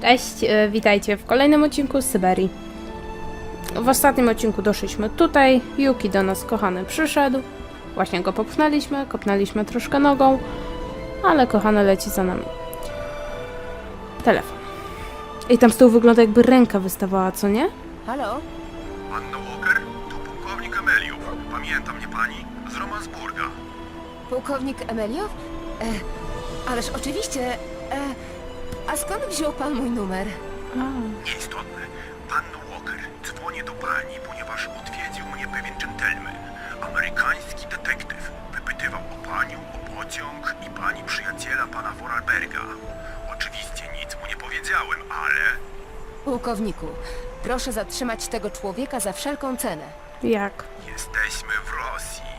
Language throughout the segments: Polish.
Cześć, e, witajcie w kolejnym odcinku z Syberii. W ostatnim odcinku doszliśmy tutaj, Yuki do nas kochany przyszedł. Właśnie go popchnęliśmy, kopnęliśmy troszkę nogą, ale kochany leci za nami. Telefon. I tam z tyłu wygląda jakby ręka wystawała, co nie? Halo? Anna Walker, to pułkownik Emeliów. Pamięta mnie pani? Z Romansburga. Pułkownik Emeliow? E, ależ oczywiście. E, a skąd wziął pan mój numer? Nieistotne. Panno Walker, dzwonię do pani, ponieważ odwiedził mnie pewien dżentelmen. Amerykański detektyw. Wypytywał o panią, o pociąg i pani przyjaciela pana Vorarlberga. Oczywiście nic mu nie powiedziałem, ale... Pułkowniku, proszę zatrzymać tego człowieka za wszelką cenę. Jak? Jesteśmy w Rosji.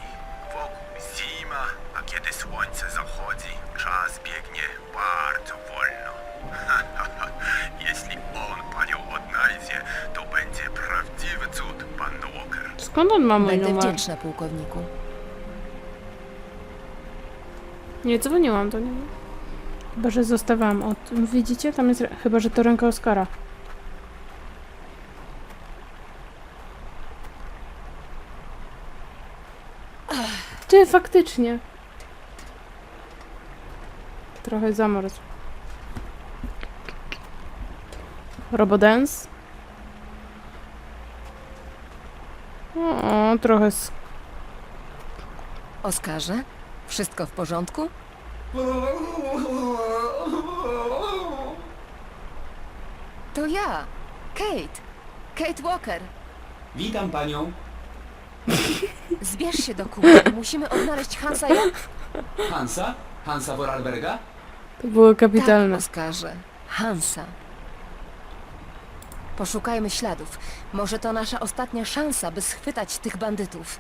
Wokół zima, a kiedy słońce zachodzi, czas biegnie Skąd on ma mój Będę numer? wdzięczna, pułkowniku. Nie dzwoniłam do niego. Chyba, że zostawiałam od... Widzicie? Tam jest... rę- Chyba, że to ręka Oskara. Ty, faktycznie. Trochę zamarzł. Robodance. O, trochę sk- Oskarze? Wszystko w porządku? To ja, Kate. Kate Walker. Witam panią. Zbierz się do kuby. Musimy odnaleźć Hansa jak... Hansa? Hansa Vorarlberga? To było Tak, kapitalne. Oskarze. Hansa. Poszukajmy śladów. Może to nasza ostatnia szansa, by schwytać tych bandytów.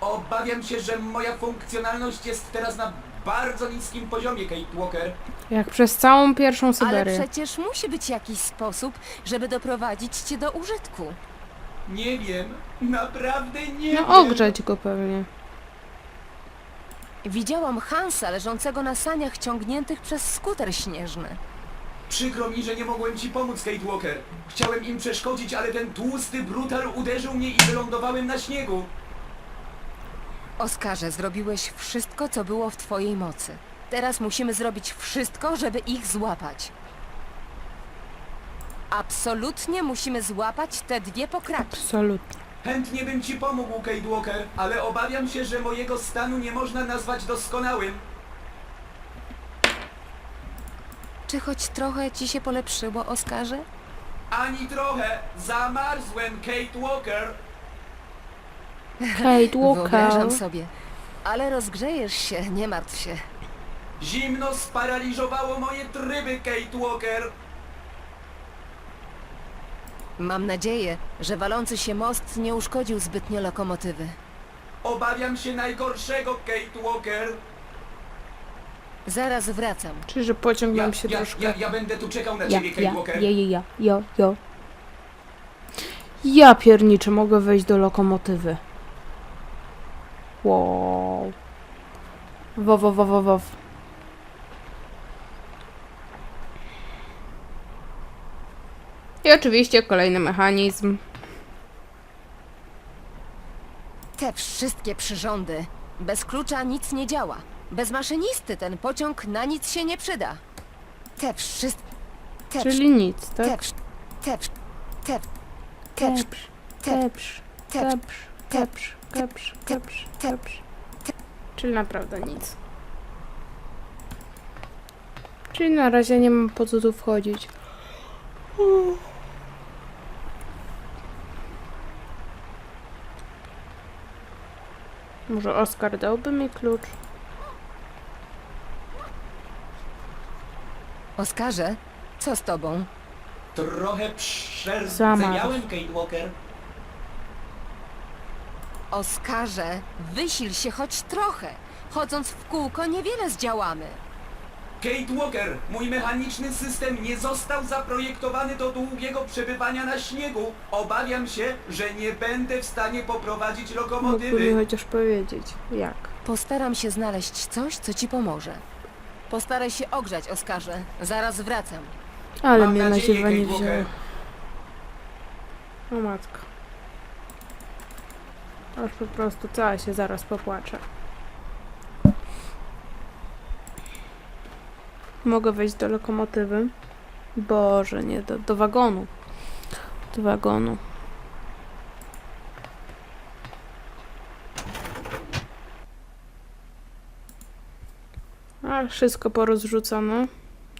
Obawiam się, że moja funkcjonalność jest teraz na bardzo niskim poziomie, Kate Walker. Jak przez całą pierwszą Ale Syberię. przecież musi być jakiś sposób, żeby doprowadzić cię do użytku. Nie wiem, naprawdę nie No wiem. ogrzać go pewnie. Widziałam Hansa leżącego na saniach ciągniętych przez skuter śnieżny. Przykro mi, że nie mogłem ci pomóc, Kate Walker. Chciałem im przeszkodzić, ale ten tłusty brutal uderzył mnie i wylądowałem na śniegu. Oskarze, zrobiłeś wszystko, co było w twojej mocy. Teraz musimy zrobić wszystko, żeby ich złapać. Absolutnie musimy złapać te dwie pokraki. Absolutnie. Chętnie bym ci pomógł, Kate Walker, ale obawiam się, że mojego stanu nie można nazwać doskonałym. Czy choć trochę ci się polepszyło, Oskarze? Ani trochę. Zamarzłem, Kate Walker. Kate Walker. Wyobrażam sobie. Ale rozgrzejesz się, nie martw się. Zimno sparaliżowało moje tryby, Kate Walker. Mam nadzieję, że walący się most nie uszkodził zbytnio lokomotywy. Obawiam się najgorszego, Kate Walker. Zaraz wracam. Czy że pociąg Ja, nam się ja, troszkę... ja, ja będę tu czekał na ja, ciebie, Kate ja, Walker. ja, ja, ja, ja, ja. Ja pierniczę, mogę wejść do lokomotywy. Wow. Wow, wow, wow, wow, wow. I oczywiście kolejny mechanizm. Te wszystkie przyrządy. Bez klucza nic nie działa. Bez maszynisty ten pociąg na nic się nie przyda. Te wszystkie... Te, Czyli nic, tak? te, te, te, Kepsz, te, kepsz, te, kepsz, kepsz, kepsz, kepsz, kepsz. Czyli naprawdę nic. Czyli na razie nie mam po co tu wchodzić. Może Oskar dałby mi klucz? Oskarze, co z tobą? Trochę przerdzeniałem, Kate Walker. Oskarze, wysil się choć trochę. Chodząc w kółko niewiele zdziałamy. Kate Walker, mój mechaniczny system nie został zaprojektowany do długiego przebywania na śniegu. Obawiam się, że nie będę w stanie poprowadzić Mógłby lokomotywy. chociaż powiedzieć, jak. Postaram się znaleźć coś, co ci pomoże. Postaraj się ogrzać, Oskarze. Zaraz wracam. Ale Mam mnie na nadzieję, ziewa nie wzięło. O matko. Aż po prostu cała się zaraz popłaczę. Mogę wejść do lokomotywy? Boże, nie, do, do wagonu. Do wagonu. A, wszystko porozrzucone.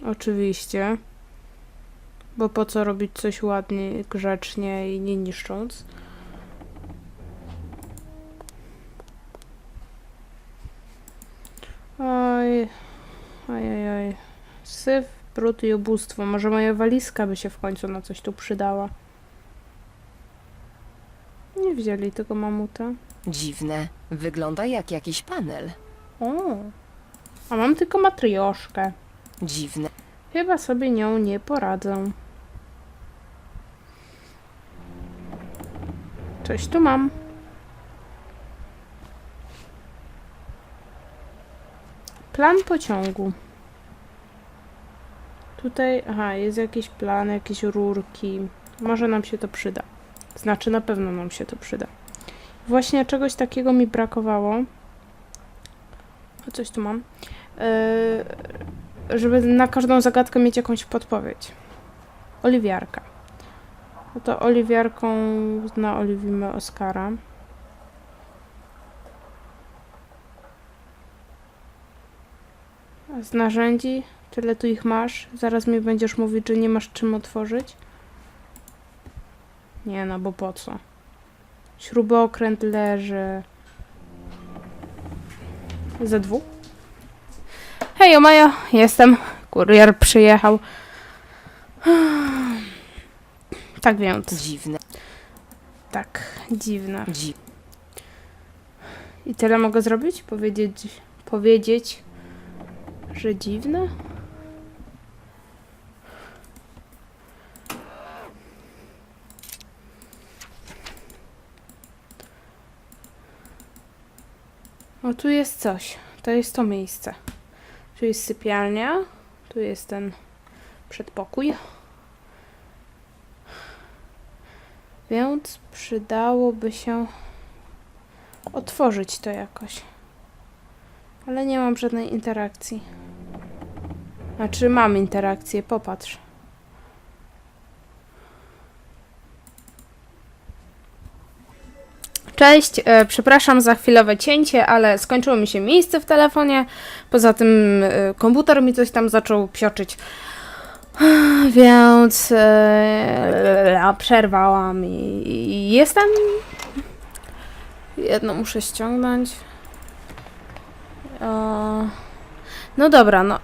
Oczywiście. Bo po co robić coś ładnie, grzecznie i nie niszcząc? Oj, oj, oj, oj. Syf, brud i ubóstwo. Może moja walizka by się w końcu na coś tu przydała. Nie wzięli tego mamuta. Dziwne. Wygląda jak jakiś panel. O, a mam tylko matrioszkę. Dziwne. Chyba sobie nią nie poradzę. Coś tu mam. Plan pociągu. Tutaj, aha, jest jakiś plan, jakieś rurki. Może nam się to przyda. Znaczy, na pewno nam się to przyda. Właśnie czegoś takiego mi brakowało. O, coś tu mam. Yy, żeby na każdą zagadkę mieć jakąś podpowiedź. Oliwiarka. No to oliwiarką naoliwimy Oskara. A z narzędzi, tyle tu ich masz. Zaraz mi będziesz mówić, że nie masz czym otworzyć. Nie no, bo po co? Śrubokręt leży. Ze dwóch? Hej, Omaja, jestem. Kurier przyjechał. Tak więc, Dziwne. tak, dziwne. Dzi I tyle mogę zrobić? Powiedzieć, powiedzieć, że dziwne? O, tu jest coś. To jest to miejsce. Tu jest sypialnia. Tu jest ten przedpokój. Więc przydałoby się otworzyć to jakoś. Ale nie mam żadnej interakcji. Znaczy mam interakcję, popatrz. Cześć, e, przepraszam za chwilowe cięcie, ale skończyło mi się miejsce w telefonie. Poza tym e, komputer mi coś tam zaczął psioczyć. Więc e, przerwałam i, jestem. Jedno muszę ściągnąć. No dobra, no.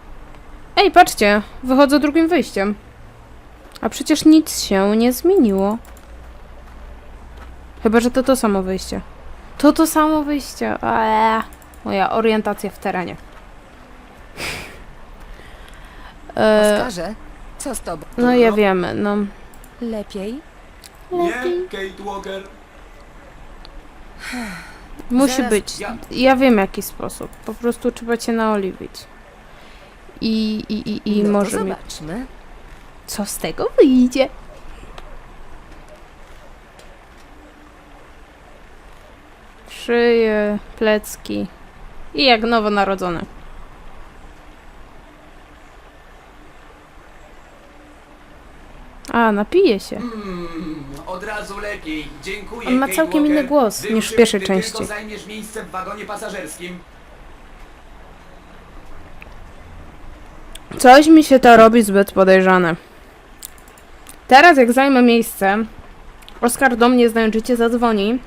Ej, patrzcie, wychodzę drugim wyjściem. A przecież nic się nie zmieniło. Chyba, że to to samo wyjście. To to samo wyjście. Eee, moja orientacja w terenie. Eee, Oskarze, co z tobą? no ja wiem, no. Lepiej? Nie, Kate Walker. Musi Zaraz być. ja- Ja wiem jaki sposób. Po prostu trzeba cię naoliwić. I, i, i, i no może mi... zobaczmy. Co z tego wyjdzie? Szyję, plecki. I jak nowonarodzone. A, napije się. Mm, od razu lepiej. Dziękuję. On ma Kate całkiem Walker. inny głos niż w pierwszej gdy części. Tylko zajmiesz miejsce w wagonie pasażerskim. Coś mi się to robi zbyt podejrzane. Teraz jak zajmę miejsce, Oskar do mnie znając życie zadzwoni.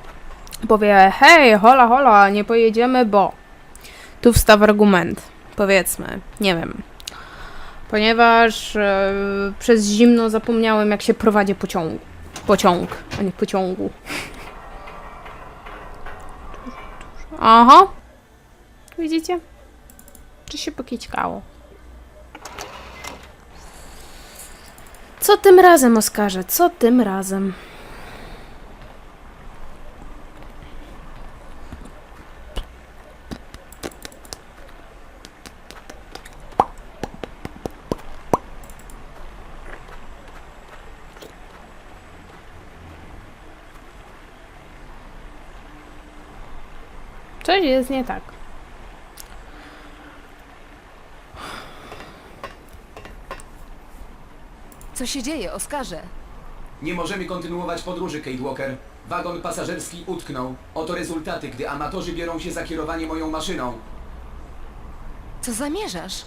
Powie, hej, hola, hola, nie pojedziemy, bo... Tu wstaw argument. Powiedzmy, nie wiem. Ponieważ e, przez zimno zapomniałem, jak się prowadzi pociąg. Pociąg, a nie pociągu. Aha. Widzicie? Czy się pokićkało? Co tym razem, Oskarze? Co tym razem? Coś jest nie tak. Co się dzieje, Oskarze? Nie możemy kontynuować podróży, Kate Walker. Wagon pasażerski utknął. Oto rezultaty, gdy amatorzy biorą się za kierowanie moją maszyną. Co zamierzasz?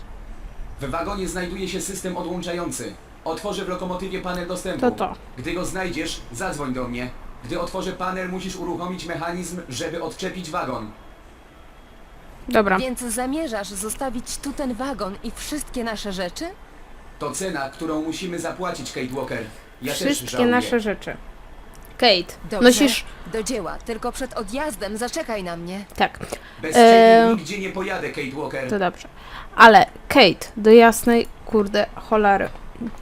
W wagonie znajduje się system odłączający. Otworzę w lokomotywie panel dostępu. To to. Gdy go znajdziesz, zadzwoń do mnie. Gdy otworzę panel, musisz uruchomić mechanizm, żeby odczepić wagon. Dobra. Więc zamierzasz zostawić tu ten wagon i wszystkie nasze rzeczy? To cena, którą musimy zapłacić, Kate Walker. Ja też Wszystkie żałuję. nasze rzeczy. Kate, Dobrze, nosisz... do dzieła. Tylko przed odjazdem zaczekaj na mnie. Tak, Bez Eee, ciebie nigdzie nie pojadę, Kate Walker. to dobrze. Ale Kate, do jasnej kurde cholery.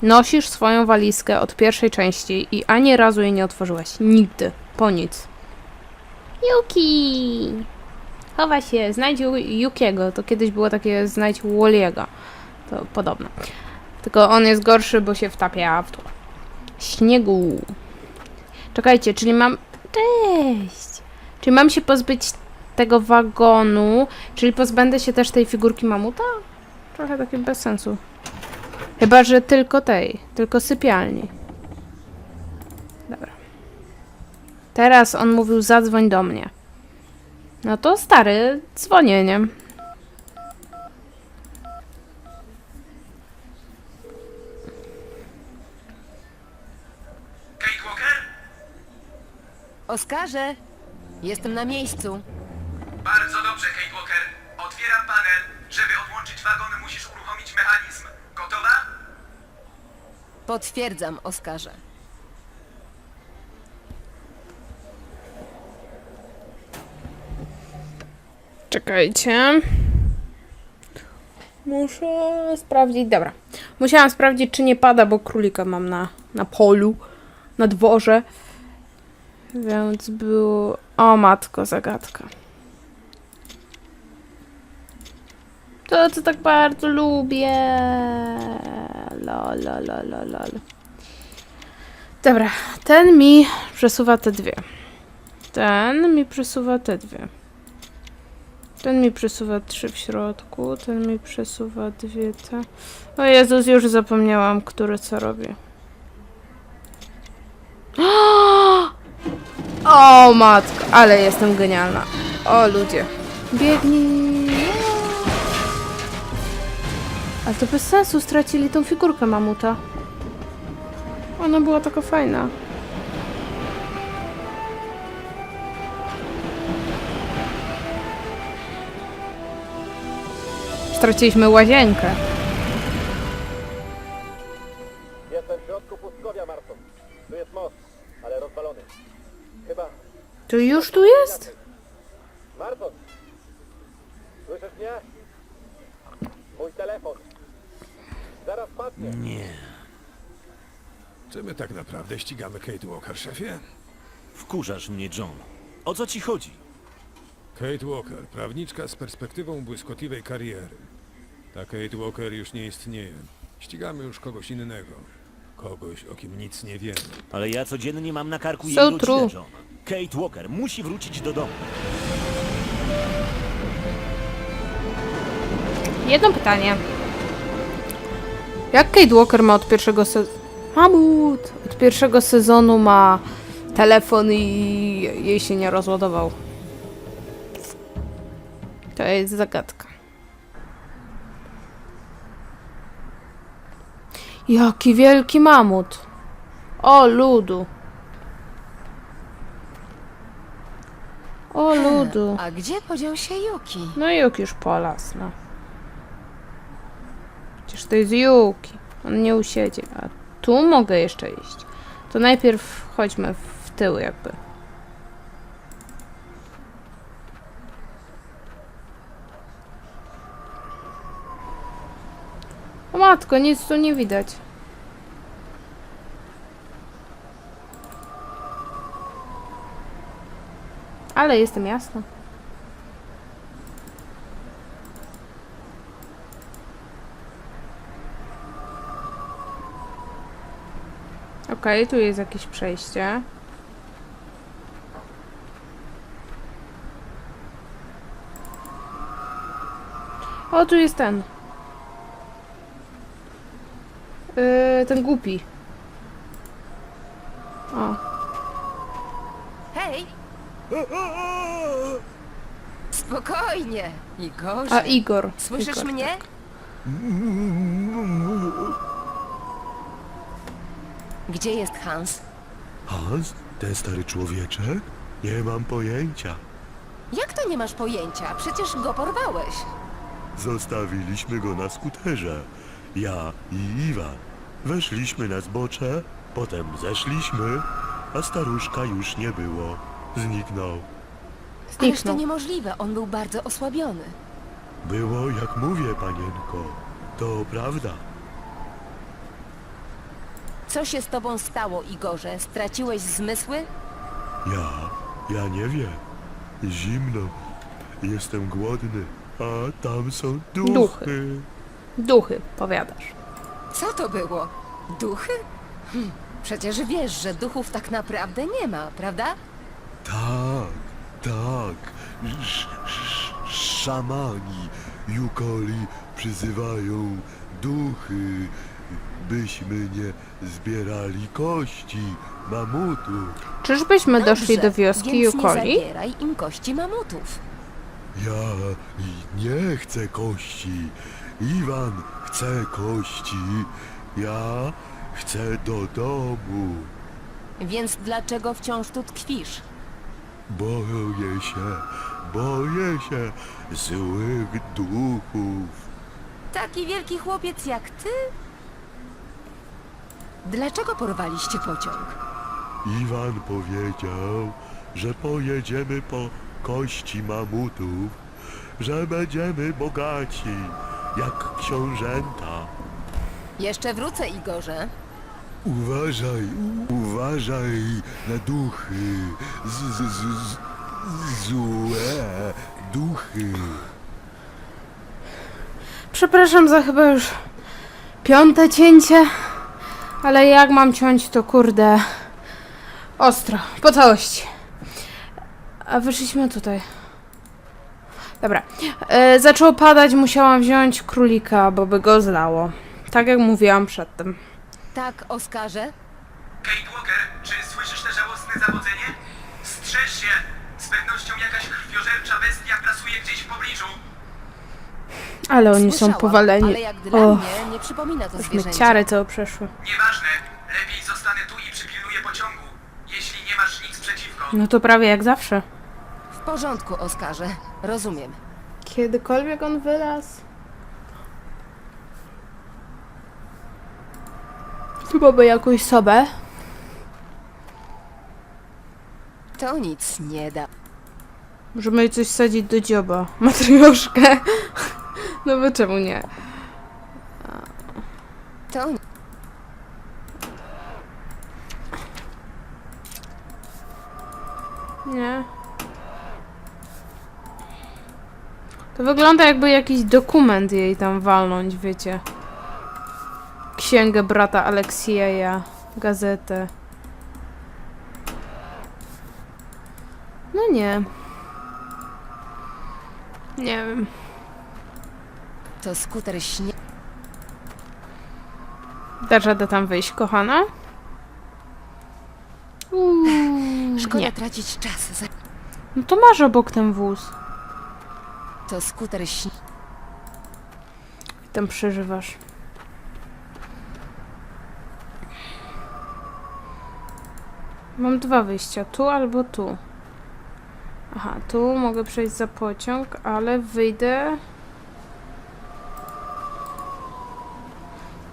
Nosisz swoją walizkę od pierwszej części i ani razu jej nie otworzyłaś. Nigdy. Po nic. Yuki! Chowa się, znajdź Yu- Yukiego. To kiedyś było takie znajdź Walliego. To podobne. Tylko on jest gorszy, bo się wtapia w to. Śniegu. Czekajcie, czyli mam... Cześć! Czyli mam się pozbyć tego wagonu, czyli pozbędę się też tej figurki mamuta? Trochę takie bez sensu. Chyba, że tylko tej, tylko sypialni. Dobra. Teraz on mówił zadzwoń do mnie. No to stary, dzwonienie. Kate Walker? Oskarze! Jestem na miejscu. Bardzo dobrze, Kate Walker. Otwieram panel. Żeby odłączyć wagon, musisz uruchomić mechanizm. Gotowa? Potwierdzam, Oskarze. Czekajcie. Muszę sprawdzić. Dobra. Musiałam sprawdzić, czy nie pada, bo królika mam na, na polu, na dworze. Więc było. O matko, zagadka. To, co tak bardzo lubię. Lol, lol, lol, lol. Dobra, ten mi przesuwa te dwie. Ten mi przesuwa te dwie. Ten mi przesuwa trzy w środku, ten mi przesuwa dwie te. O Jezus, już zapomniałam, który co robi. O matko, ale jestem genialna. O ludzie. Biegnij. Ale to bez sensu, stracili tą figurkę mamuta. Ona była taka fajna. Straciliśmy łazienkę. Jestem w środku pustkowia, Marton. Tu jest most, ale rozwalony. Chyba... To już tu jest? Marton! Słyszysz mnie? Mój telefon. Zaraz padnie. Czy my tak naprawdę ścigamy Kate Walker, szefie? Wkurzasz mnie, John. O co ci chodzi? Kate Walker, prawniczka z perspektywą błyskotliwej kariery. Ta Kate Walker już nie istnieje. Ścigamy już kogoś innego. Kogoś, o kim nic nie wiemy. Ale ja codziennie mam na karku So jej rodzinę, true. John. Kate Walker musi wrócić do domu. Jedno pytanie. Jak Kate Walker ma od pierwszego sezonu... Mamut! Od pierwszego sezonu ma telefon i jej się nie rozładował. To jest zagadka. Jaki wielki mamut! O ludu! O ludu! A gdzie podział się Yuki? No Yuki już po las, no. Przecież to jest Yuki. On nie usiedzi. A tu mogę jeszcze iść. To najpierw chodźmy w tył jakby. O matko, nic tu nie widać. Ale jestem jasna. Okej, tu jest jakieś przejście. O, tu jest ten. Yy, ten głupi. O, Hej! Spokojnie, Igorze. a Igor. Słyszysz Igor, mnie? tak. Gdzie jest Hans? Hans? Ten stary człowieczek? Nie mam pojęcia. Jak to nie masz pojęcia? Przecież go porwałeś. Zostawiliśmy go na skuterze. Ja i Iwan. Weszliśmy na zbocze, potem zeszliśmy, a staruszka już nie było. Zniknął. Ależ to Zniknął. niemożliwe, on był bardzo osłabiony. Było jak mówię, panienko. To prawda. Co się z tobą stało, Igorze? Straciłeś zmysły? Ja, ja nie wiem. Zimno. Jestem głodny, a tam są duchy. Duchy. Duchy, powiadasz. Co to było? Duchy? Hm, przecież wiesz, że duchów tak naprawdę nie ma, prawda? Tak, tak. Sz, sz, szamani Jukoli przyzywają duchy, byśmy nie zbierali kości mamutów. Czyżbyśmy doszli do Dobrze, wioski więc Jukoli? nie zabieraj im kości mamutów. Ja i nie chcę kości. Iwan chce kości. Ja chcę do domu. Więc dlaczego wciąż tu tkwisz? Boję się, boję się złych duchów. Taki wielki chłopiec jak ty? Dlaczego porwaliście pociąg? Iwan powiedział, że pojedziemy po kości mamutów, że będziemy bogaci, jak książęta. Jeszcze wrócę, Igorze. Uważaj, uważaj na duchy, z, z, z, z, złe duchy. Przepraszam za chyba już piąte cięcie, ale jak mam ciąć, to kurde ostro, po całości. A wyszliśmy tutaj. Dobra. E, zaczęło padać, musiałam wziąć królika, bo by go zlało. Tak jak mówiłam przedtem. Tak, Oskarze? Kate Walker, czy słyszysz te żałosne zawodzenie? Strzeż się! Z pewnością jakaś krwiożercza bestia pracuje gdzieś w pobliżu. Ale oni są Słyszałam, powaleni. Ale jak dla O, mnie nie przypomina to mi zwierzęcia. ciary co przeszły. Nieważne, lepiej zostanę tu i przypilnuję pociągu. Jeśli nie masz nic przeciwko. No to prawie jak zawsze. W porządku, Oskarze. Rozumiem. Kiedykolwiek on wylazł? Chyba by jakąś sobę. To nic nie da. Możemy jej coś sadzić do dzioba. Matrioszkę. No bo czemu nie? To Nie. To wygląda jakby jakiś dokument jej tam walnąć, wiecie. Księgę brata Aleksieja, gazetę. No nie. Nie wiem. to skuter śnie... Dasz radę tam wyjść, kochana? Uuu, Szkoda nie. tracić czas. Za... No to masz obok ten wóz. To skuter śnie... I tam przeżywasz. Mam dwa wyjścia, tu albo tu. Aha, tu mogę przejść za pociąg, ale wyjdę...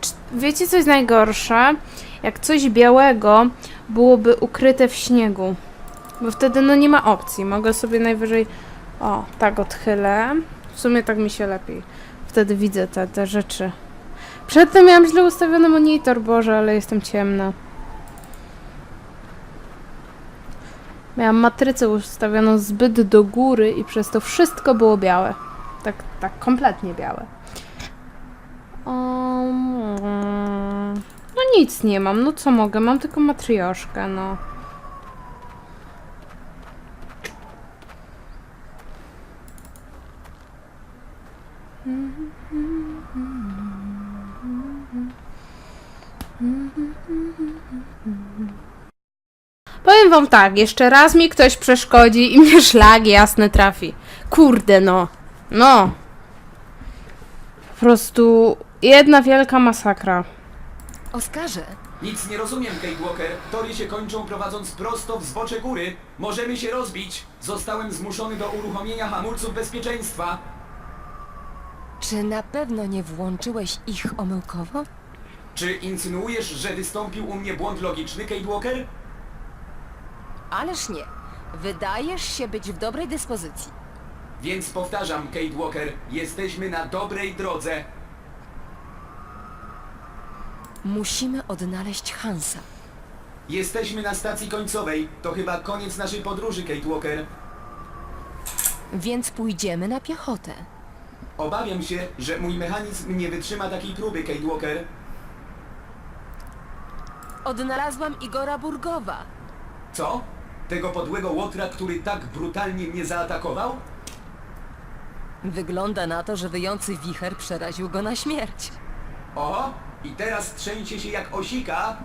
Cz- Wiecie co jest najgorsze? Jak coś białego byłoby ukryte w śniegu. Bo wtedy no nie ma opcji. Mogę sobie najwyżej... O, tak odchylę. W sumie tak mi się lepiej. Wtedy widzę te, te rzeczy. Przedtem miałam źle ustawiony monitor, Boże, ale jestem ciemna. Miałam matrycę ustawioną zbyt do góry i przez to wszystko było białe. Tak, tak kompletnie białe. Um, no nic nie mam, no co mogę? Mam tylko matrioszkę, no. Mm. Powiem wam tak, jeszcze raz mi ktoś przeszkodzi i mnie szlag jasny trafi. Kurde no. No. Po prostu jedna wielka masakra. Oskarze, Nic nie rozumiem, Kate Walker. Tory się kończą prowadząc prosto w zbocze góry. Możemy się rozbić. Zostałem zmuszony do uruchomienia hamulców bezpieczeństwa. czy na pewno nie włączyłeś ich omyłkowo? Czy insynuujesz, że wystąpił u mnie błąd logiczny, Kate Walker? Ależ nie. Wydajesz się być w dobrej dyspozycji. Więc powtarzam, Kate Walker, jesteśmy na dobrej drodze. Musimy odnaleźć Hansa. Jesteśmy na stacji końcowej. To chyba koniec naszej podróży, Kate Walker. Więc pójdziemy na piechotę. Obawiam się, że mój mechanizm nie wytrzyma takiej próby, Kate Walker. Odnalazłam Igora Burgowa. Co? Tego podłego łotra, który tak brutalnie mnie zaatakował? Wygląda na to, że wyjący wicher przeraził go na śmierć. Oho, i teraz trzęsie się jak osika.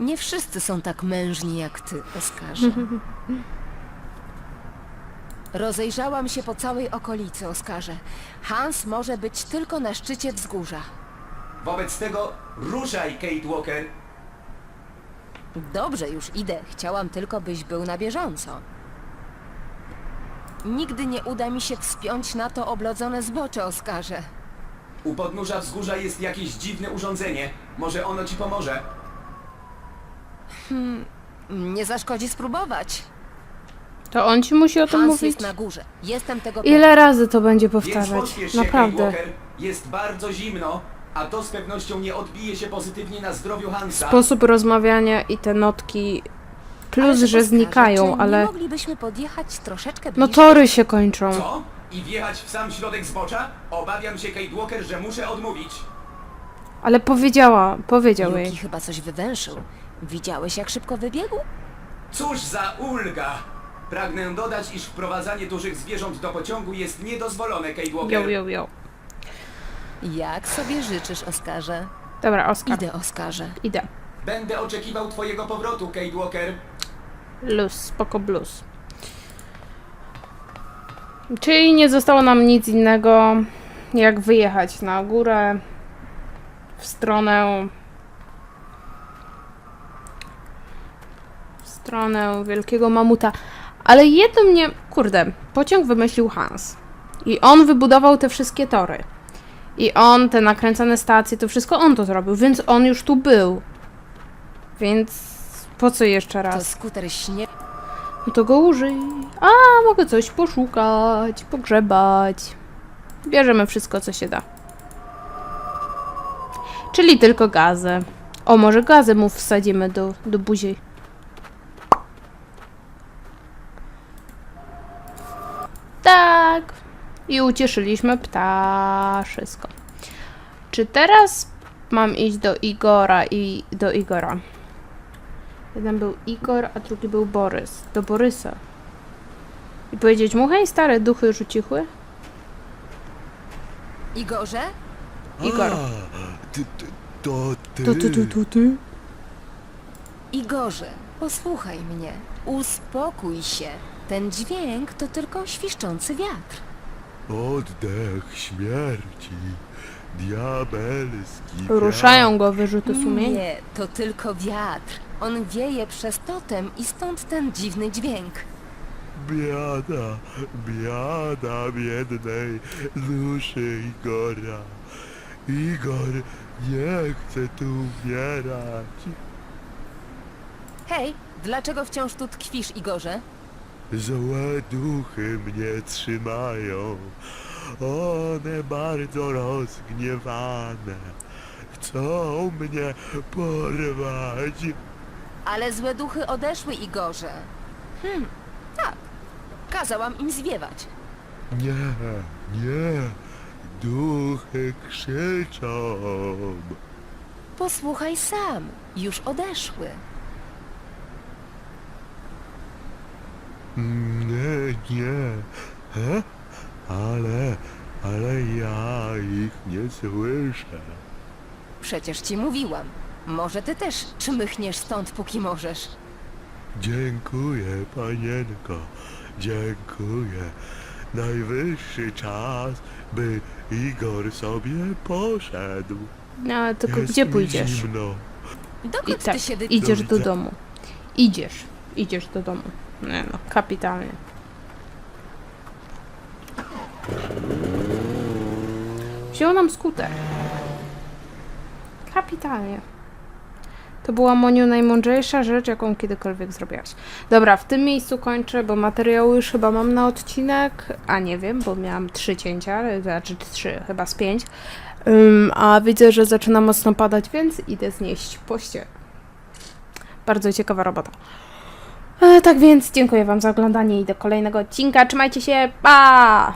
Nie wszyscy są tak mężni jak ty, Oskarze. Rozejrzałam się po całej okolicy, Oskarze. Hans może być tylko na szczycie wzgórza. Wobec tego ruszaj, Kate Walker. Dobrze, już idę. Chciałam tylko, byś był na bieżąco. Nigdy nie uda mi się wspiąć na to oblodzone zbocze, Oskarze. U podnóża wzgórza jest jakieś dziwne urządzenie. Może ono ci pomoże. Nie zaszkodzi spróbować. To on ci musi o tym Hans mówić? jest na górze. Jestem tego pewna. Ile razy to będzie Więc powtarzać? pośpiesz się, Kate Naprawdę. Walker. Jest bardzo zimno, a to z pewnością nie odbije się pozytywnie na zdrowiu Hansa. Sposób rozmawiania i te notki. Plus, Ale że znikają, czy ale. nie moglibyśmy podjechać troszeczkę No bliżej? tory się kończą. Co? I wjechać w sam środek zbocza? Obawiam się, Kate Walker, że muszę odmówić. Ale powiedziała, powiedział Yuki jej. chyba coś wywęszył. Widziałeś, jak szybko wybiegł? Cóż za ulga! Pragnę dodać, iż wprowadzanie dużych zwierząt do pociągu jest niedozwolone, Kate Walker. Yo, yo, yo. Jak sobie życzysz, Oskarze? Dobra, Oskar. Idę, Oskarze. Idę. Będę oczekiwał twojego powrotu, Kate Walker. Luz, spoko blues. Czyli nie zostało nam nic innego, jak wyjechać na górę w stronę w stronę wielkiego mamuta. Ale jedno mnie, kurde, pociąg wymyślił Hans. I on wybudował te wszystkie tory. I on, te nakręcane stacje, to wszystko on to zrobił, więc on już tu był. Więc po co jeszcze To raz? skuter śnie... No to go użyj. A, mogę coś poszukać, pogrzebać. Bierzemy wszystko, co się da. Czyli tylko gazę. O, może gazę mu wsadzimy do, do buzi. Tak. I ucieszyliśmy ptaszysko. Czy teraz mam iść do Igora i do Igora? Jeden był Igor, a drugi był Borys. Do Borysa. I powiedzieć mu, hej stare, duchy już ucichły? Igorze? Igor. A, ty, ty, to ty. To ty, to, to ty. Igorze, posłuchaj mnie. Uspokój się. Ten dźwięk to tylko świszczący wiatr. Oddech śmierci. Diabelski. Ruszają go wyrzuty sumienia. Nie, to tylko wiatr. On wieje przez totem i stąd ten dziwny dźwięk. Biada, biada biednej duszy Igora. Igor nie chce tu umierać. Hej, dlaczego wciąż tu tkwisz, Igorze? Złe duchy mnie trzymają. One bardzo rozgniewane. Chcą mnie porwać. Ale złe duchy odeszły, Igorze. Hmm, tak. Kazałam im zwiewać. Nie, nie. Duchy krzyczą. Posłuchaj sam. Już odeszły. Nie, nie. He? Ale, ale ja ich nie słyszę. Przecież ci mówiłam. Może ty też czmychniesz stąd, póki możesz. Dziękuję, panienko. Dziękuję. Najwyższy czas, by Igor sobie poszedł. No, ale tylko Jest gdzie mi pójdziesz? Zimno. I Dokąd tak, ty się idziesz Do domu. Idziesz. Idziesz do domu. Nie no, kapitalnie. Wziął nam skuter. Kapitalnie. To była Moniu najmądrzejsza rzecz, jaką kiedykolwiek zrobiłaś. Dobra, w tym miejscu kończę, bo materiału już chyba mam na odcinek, a nie wiem, bo miałam trzy cięcia, znaczy trzy, chyba z pięć. Ym, a widzę, że zaczyna mocno padać, więc idę znieść pościel. Bardzo ciekawa robota. E, tak więc dziękuję Wam za oglądanie i do kolejnego odcinka. Trzymajcie się, pa!